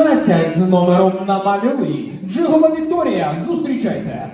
17 з номером Намалюй. Джигова Вікторія, зустрічайте.